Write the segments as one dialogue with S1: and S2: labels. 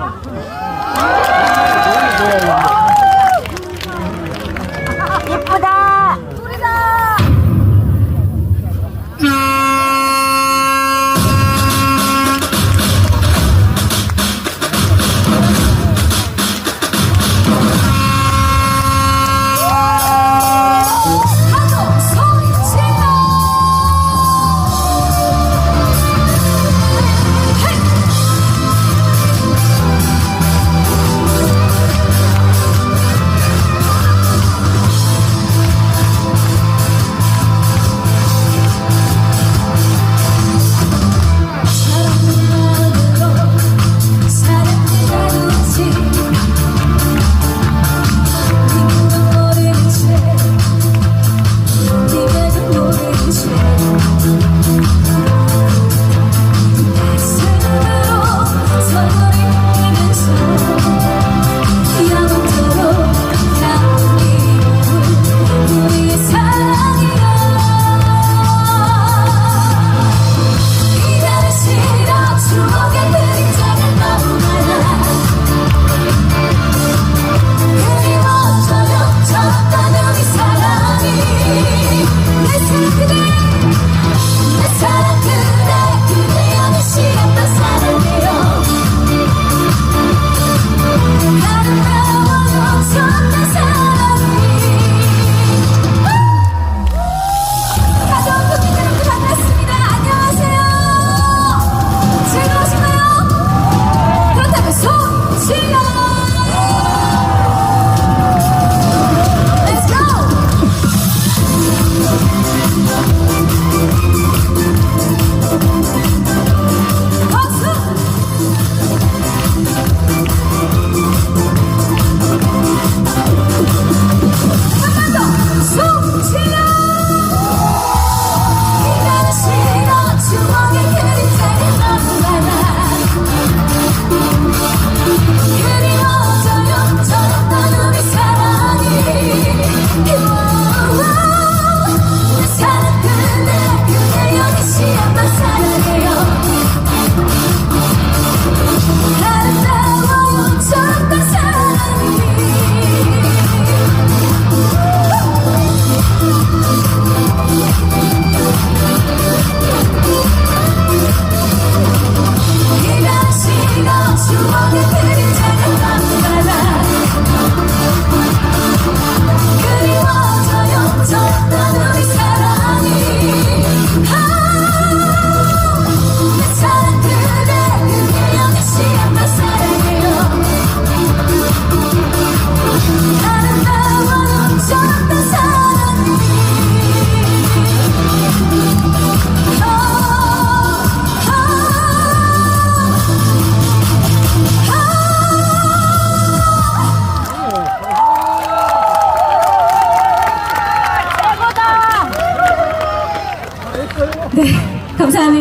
S1: Vamos!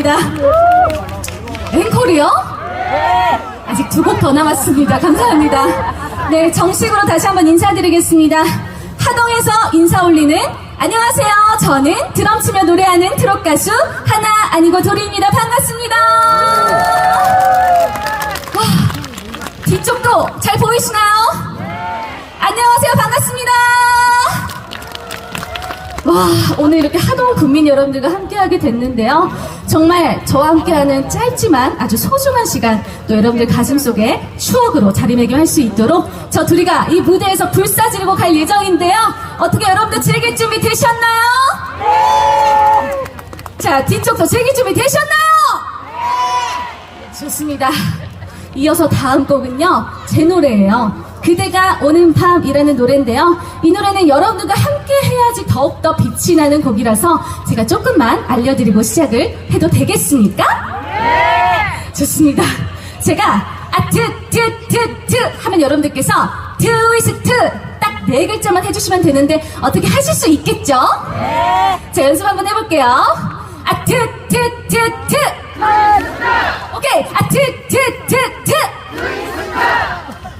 S1: 감사합니다. 앵콜이요? 아직 두 곡 더 남았습니다. 감사합니다. 네, 정식으로 다시 한번 인사드리겠습니다. 하동에서 인사 올리는 안녕하세요. 저는 드럼 치며 노래하는 트롯 가수 하나 아니고 돌입니다. 반갑습니다. 와, 뒤쪽도 잘 보이시나요? 안녕하세요. 반갑습니다. 와, 오늘 이렇게 하동 국민 여러분들과 함께하게 됐는데요. 정말 저와 함께하는 짧지만 아주 소중한 시간, 또 여러분들 가슴 속에 추억으로 자리매김할 수 있도록 저 둘이가 이 무대에서 불사 지르고 갈 예정인데요. 어떻게 여러분들 즐길 준비 되셨나요? 네! 자, 뒤쪽도 즐길 준비 되셨나요? 좋습니다. 이어서 다음 곡은요, 제 노래예요. 그대가 오는 밤이라는 노래인데요. 이 노래는 여러분들과 함께 해야지 더욱더 빛이 나는 곡이라서 제가 조금만 알려드리고 시작을 해도 되겠습니까? 네! 좋습니다. 제가 아트, 트, 트, 트 하면 여러분들께서 트위스트 딱 네 글자만 해주시면 되는데 어떻게 하실 수 있겠죠? 네. 자, 연습 한번 해볼게요. 아트, 트, 트, 트. 오케이. 아트, 트, 트, 트.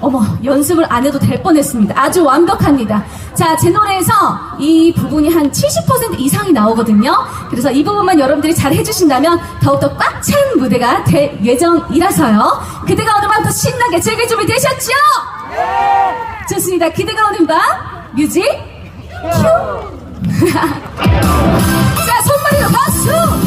S1: 어머, 연습을 안 해도 될 뻔했습니다. 아주 완벽합니다. 자, 제 노래에서 이 부분이 한 70% 이상이 나오거든요. 그래서 이 부분만 여러분들이 잘 해주신다면 더욱더 꽉 찬 무대가 될 예정이라서요. 그대가 오는 밤더 신나게 즐길 준비 되셨죠? 좋습니다. 그대가 오는 밤 뮤직 큐! 자, 손머리로 박수!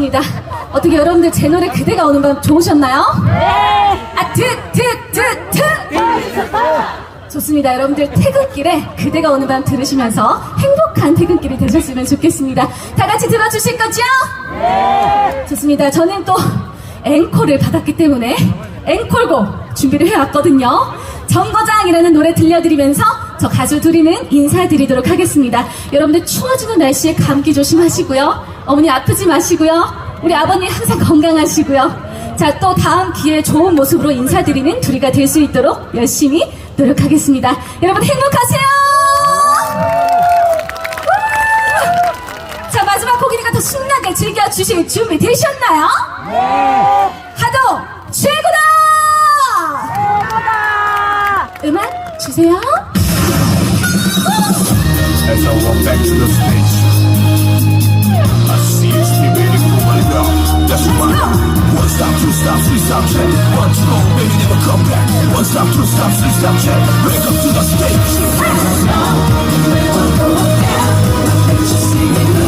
S1: 좋습니다. 어떻게 여러분들 제 노래 그대가 오는 밤 좋으셨나요? 아, 트, 트, 트, 트! 좋습니다. 여러분들 퇴근길에 그대가 오는 밤 들으시면서 행복한 퇴근길이 되셨으면 좋겠습니다. 다 같이 들어주실 거죠? 좋습니다. 저는 또 앵콜을 받았기 때문에 앵콜곡 준비를 해왔거든요. 정거장이라는 노래 들려드리면서 저 가수 둘이는 인사드리도록 하겠습니다. 여러분들 추워지는 날씨에 감기 조심하시고요. 어머니 아프지 마시고요. 우리 아버님 항상 건강하시고요. 자, 또 다음 기회에 좋은 모습으로 인사드리는 둘이가 될 수 있도록 열심히 노력하겠습니다. 여러분 행복하세요! 자, 마지막 곡이니까 더 신나게 즐겨주실 준비 되셨나요? 하도 최고다! 음악 주세요. as I walk back to the. I my. That's why One stop, two stop, three stop check. One to go, baby, never come back. One stop, two stop, three stop check. Back up to the stage.